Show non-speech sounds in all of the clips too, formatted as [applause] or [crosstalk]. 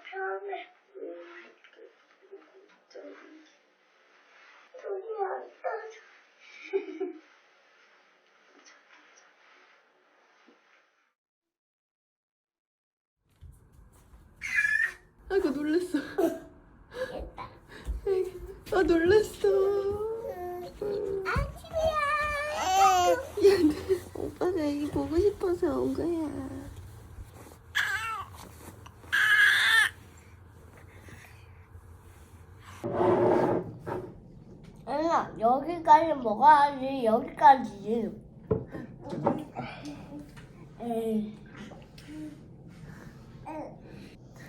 편해. 음, 좀, 돈이 안 따져. 아이고 놀랬어. 아 놀랬어. 아침이야. 오빠가 애기 보고 싶어서 온 거야. 여기까지 먹어야지, 여기까지. 에이.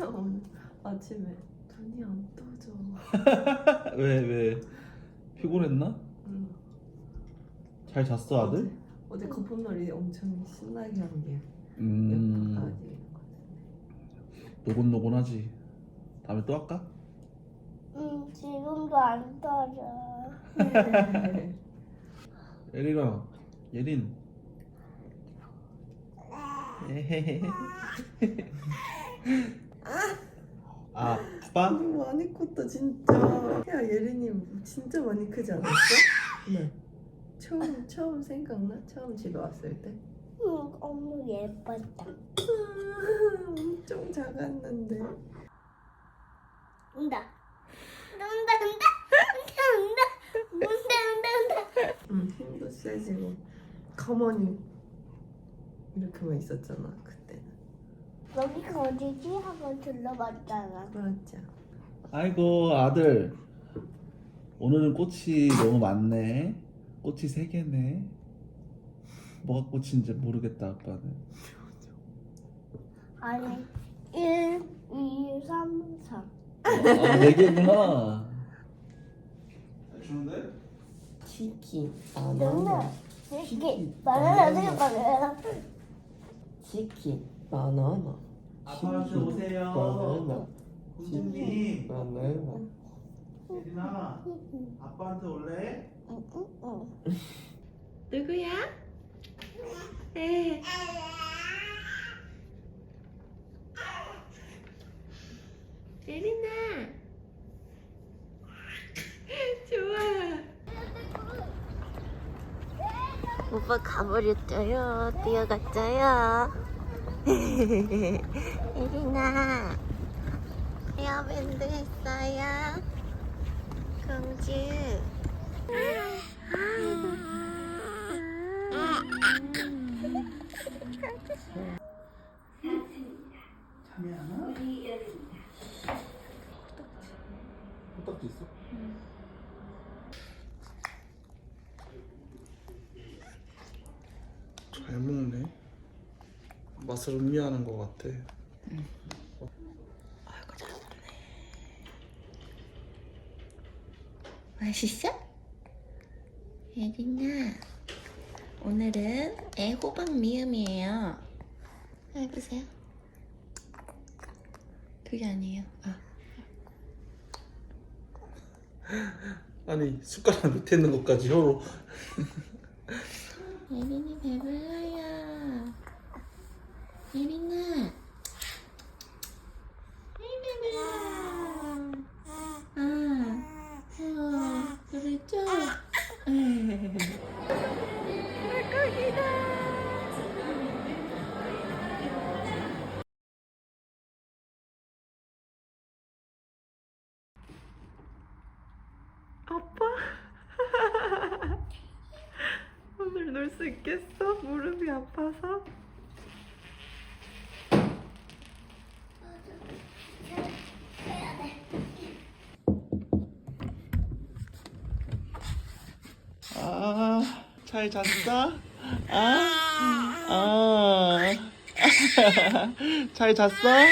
오늘 아침에 눈이 안 떠져. [laughs] 왜, 왜? 피곤했나? 응. 잘 잤어, 아들? 어제 거품놀이 엄청 신나게 한 게. 음, 예쁘다. 노곤노곤하지. 다음에 또 할까? 음, 지금도 안 떠져. [laughs] 예린아, 예린. [laughs] 아, 아빠? 너무 많이 컸다 진짜. 야 예린이 진짜 많이 크지 않았어? 네. 처음 처음 생각나? 처음 집에 왔을 때? 응, 너무 예뻤다. 아, 엄청 작았는데. 온다, 온다. 온다, 온다. 온다, 온다, 온다. 응 세지고 가만히 이렇게만 있었잖아 그때는. 여기가 어디지? 하고 둘러봤잖아. 맞아. 아이고, 아들. 오늘은 꽃이 너무 많네. 꽃이 세 개네. 뭐가 꽃인지 모르겠다, 아빠는. 아니, 1, 2, 3, 4. 아, 네 개구나. 주는데? 치킨 누나, 이게 바나나 어떻게 바나나? 치킨 바나나. 아빠한테 오세요. 바나나. 군주님. 바나나. 예린아, 아빠한테 올래? 응, 응, 응. 누구야? 에. 예린아. 좋아. 오빠 가버렸죠요. 뛰어갔죠요. 예린아. [laughs] 헤어밴드 했어요. 공주. 잠이 안 와? 호딱지 있어? 잘 먹네. 맛을 음미하는 것 같아. 아이고 잘 먹네. 맛있어? 예린아 오늘은 애호박 미음이에요 해보세요 그게 아니에요 아. 아니 숟가락 밑에 있는 것까지 혀로. [laughs] 예린이 배불러요. 예린아 놀 수 있겠어? 무릎이 아파서? 아, 잘 잤어? 아, 아, [laughs] 잘 잤어? [laughs]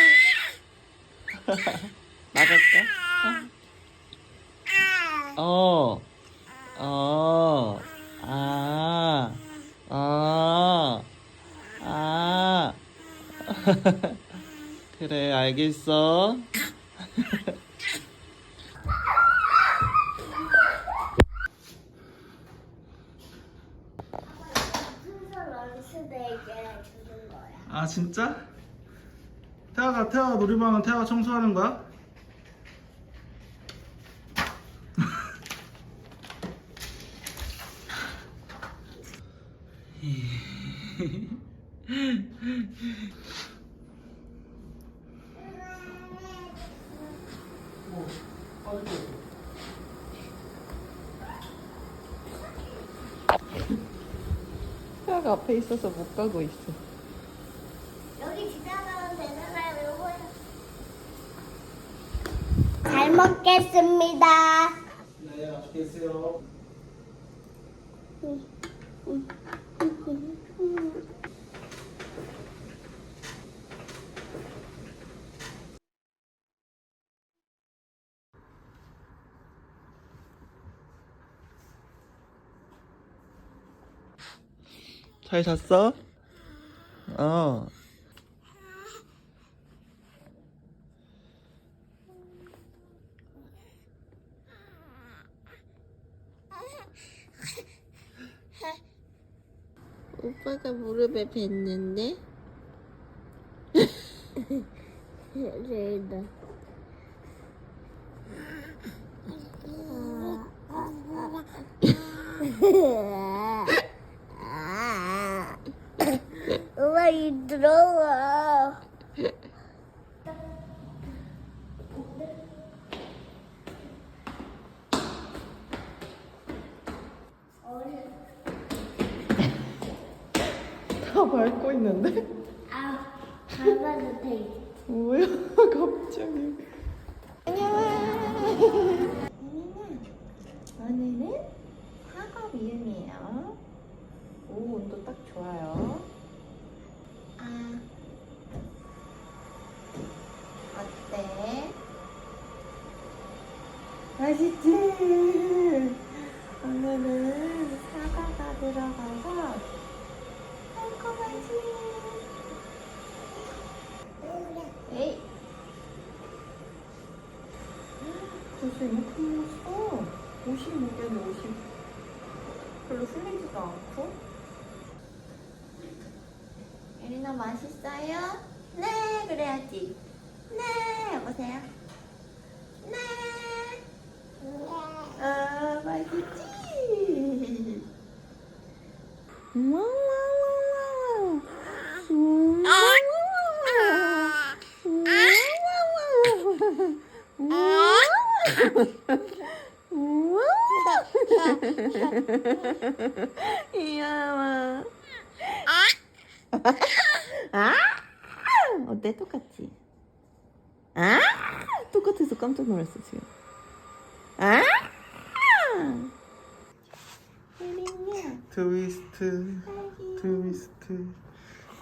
나갈까? 어, 어, 아, 아, 아. [laughs] 그래, 알겠어. 런스데이게 주는 거야. 아, 진짜? 태아가 태아 놀이방은 태아가 청소하는 거야? [laughs] 태아가 앞에 있어서 못 가고 있어. 여기 지나가면 되잖아요. 요거요. 잘 먹겠습니다. 네 맛있게 드세요 잘 잤어? 어. 오빠가 무릎에 뱉는데? [laughs] 레이다. [laughs] [laughs] 이 들어와. 다 밟고 있는데? 아, 밟아도 돼. 뭐야 [laughs] 갑자기 안녕 오늘은 사과 미음이에요 오 온도 딱 좋아요 아 어때? 맛있지? 오늘은 사과가 들어가서 달콤하지? 에이. 벌써 이만큼 먹었어. 56개는 50. 별로 풀리지도 않고. 예린아 맛있어요? 네, 그래야지. 네, 여보세요. 네. 아, 맛있지? 와와 와와. 이야마. 아? 어때? 똑같지? 아? 똑같아서 깜짝 놀랐어 지금. 아? 트위스트 트위스트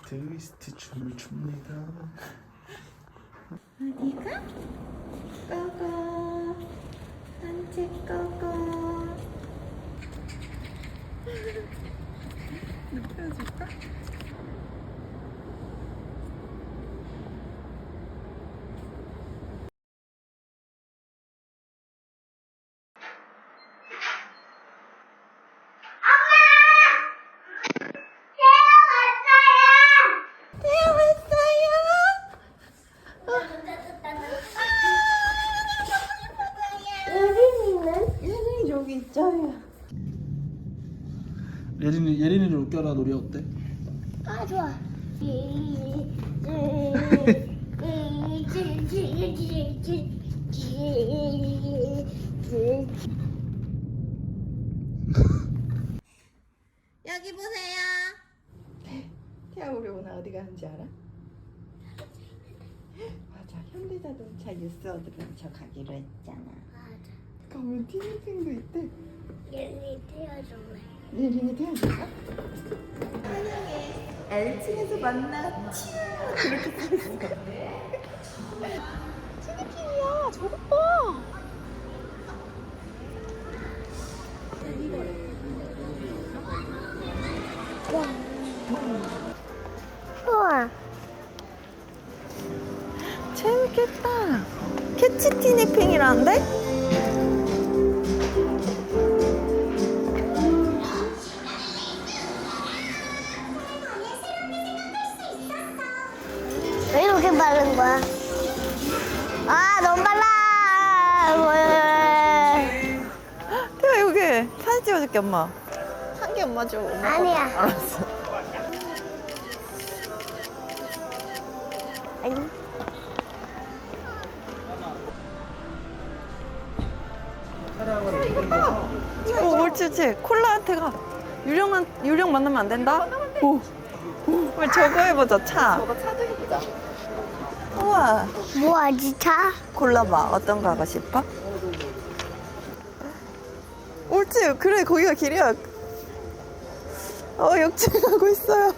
트위스트 춤을 춥니다 어디가? 꺼꺼 산책 꺼꺼 눕혀줄까? 우리는 얘는 여기 있잖아 예린이 예린이를 웃겨라 놀이 어때? 아 좋아. 여기 보세요 태아 우리 오늘 어디 가는지 알아? 맞아 현대자동차 뉴스 얻으면서 가기로 했잖아 가면 티니핑도 있대 얘는 태워줄래. 예린이 태워줄까? L층에서 만나 치 그렇게 써있어 티니핑이야 저거 봐 우와. 재밌겠다 캐치 티니핑이라는데? 찍어줄게 엄마. 한 개 엄마 줘. 엄마 아니야. 알았어. 아니. 오 옳지 옳지. 콜라한테 가. 유령한 유령 만나면 안 된다. 오. 오. 저거 해보자 차. 저거 차도 해보자. 우와. 뭐하지 차? 골라봐. 어떤 거 하고 싶어? 옳지. 그래 거기가 길이야. 어 역주행하고 있어요.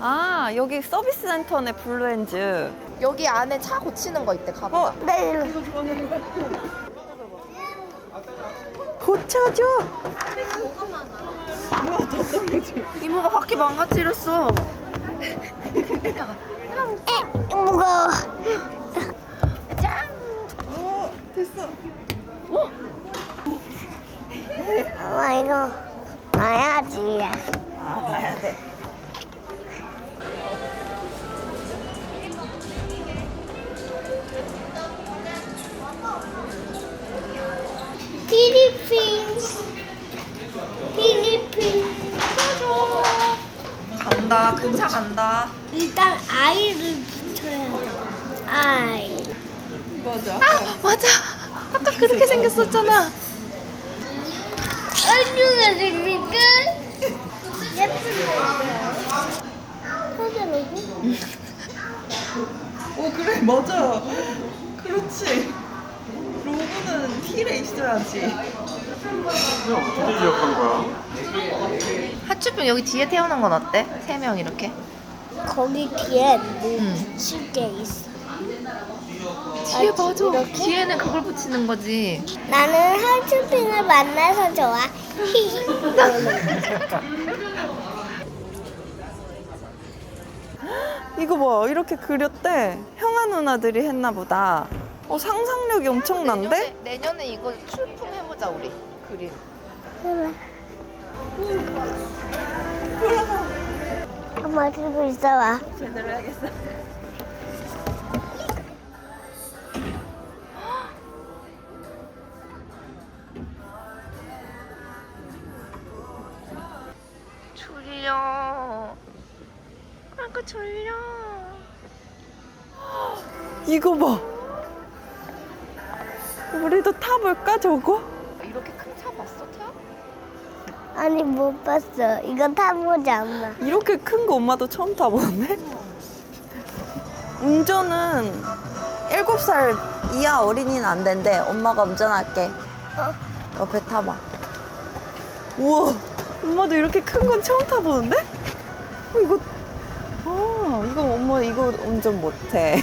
아 여기 서비스 센터네 블루엔즈. 여기 안에 차 고치는 거 있대 가봐 어 네. 일로. 고쳐줘. 이모가 바퀴 망가뜨렸어 에 무거워. 오 됐어. 엄마 이거 봐야지. 아 봐야 돼. 필리핀. 필리핀. 간다 큰차 간다 일단 아이를 붙여야 돼. 아이. 맞아. 맞아 아까 그렇게 생겼었잖아 얼마나 됩니까? 예쁜데. 서재로고? 오 그래 맞아. 그렇지. 로고는 힐에 있어야지. 어떻게 기억한 거야? 하츄병 여기 뒤에 태우는 건 어때? 세 명 이렇게 거기 뒤에 뭐 응. 붙일 게 있어. 뒤에 아, 맞아 이렇게? 뒤에는 그걸 붙이는 거지 나는 하츄핑을 만나서 좋아. [laughs] 이거 봐 이렇게 그렸대. 형아 누나들이 했나 보다. 어 상상력이 엄청난데? 내년에, 내년에 이거 출품해보자 우리 그림. 엄마 들고 있어봐. 제대로 해야겠어. 아까 졸려 이거 봐. 우리도 타볼까 저거? 이렇게 큰 차 봤어 태아? 아니 못 봤어. 이거 타보지 않아. 이렇게 큰 거 엄마도 처음 타보는데? 운전은 7살 이하 어린이는 안 된대. 엄마가 운전할게. 어? 옆에 타봐. 우와, 엄마도 이렇게 큰 건 처음 타보는데? 어, 이거, 아, 이거 엄마 이거 운전 못해.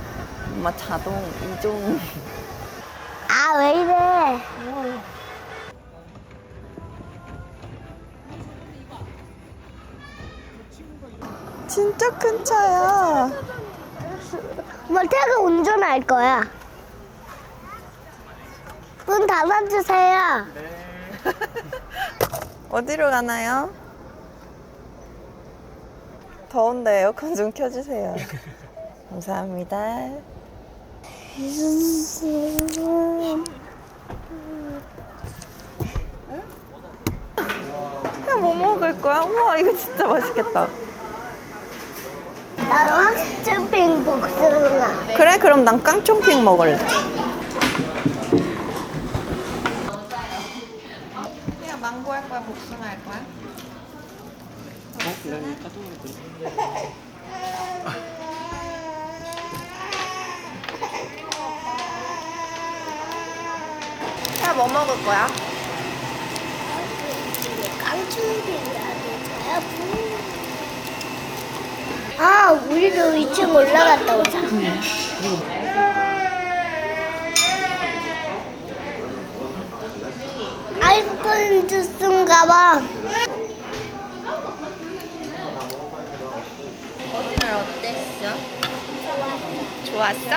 [laughs] 엄마 자동, 이종. 아 왜 이래? 진짜 큰 차야. 엄마 태가 운전할 거야. 문 닫아주세요. [laughs] 어디로 가나요? 더운데 에어컨 좀 켜주세요. 감사합니다. 그냥 뭐 먹을 거야? 우와 이거 진짜 맛있겠다. 나도 학생핑 복숭아. 그래 그럼 난 깡총핑 먹을래. 그냥 망고 할 거야 복숭아 할 거야? 뭐 먹을 거야? 아, 우리도 2층 올라갔다 오자. 아이스크림 주스인가 봐. 오늘 어땠어? 좋았어?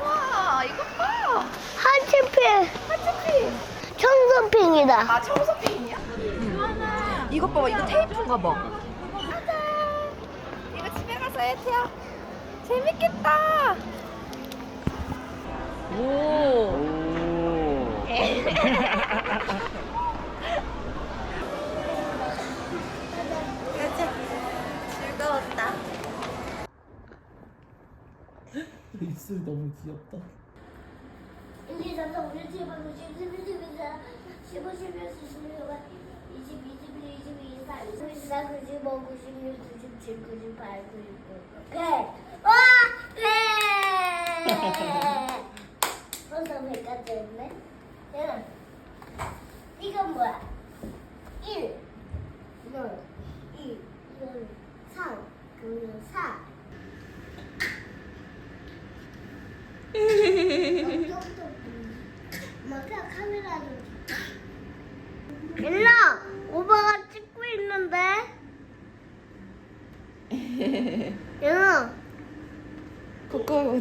우와 이거 봐 하치핑. 하치핑. 청소핑이다. 아 청소핀이야? 이것 봐봐 이거 테이프인가 봐 이거 집에 가서 태야? 재밌겠다. 오. 가 [laughs] [laughs] 입술 너무 귀엽다. 십일 십이 십오 십육 십칠 이십 이십 일 이십 이 이십 삼 이십 사 구십오 구십육 구십칠 구십팔 구십구 백 와! 백! [laughs] 벌써 백까지 했네? 얘는 이건 뭐야?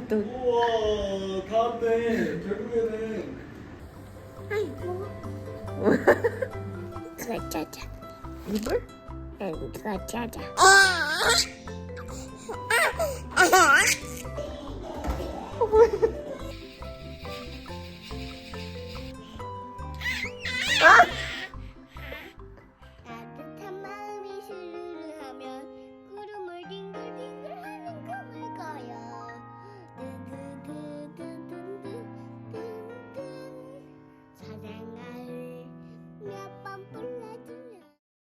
또. 우와 다음에 결국에는 아이고. 누가 짜자. 이불? 응, 누가 짜자. 아! 아!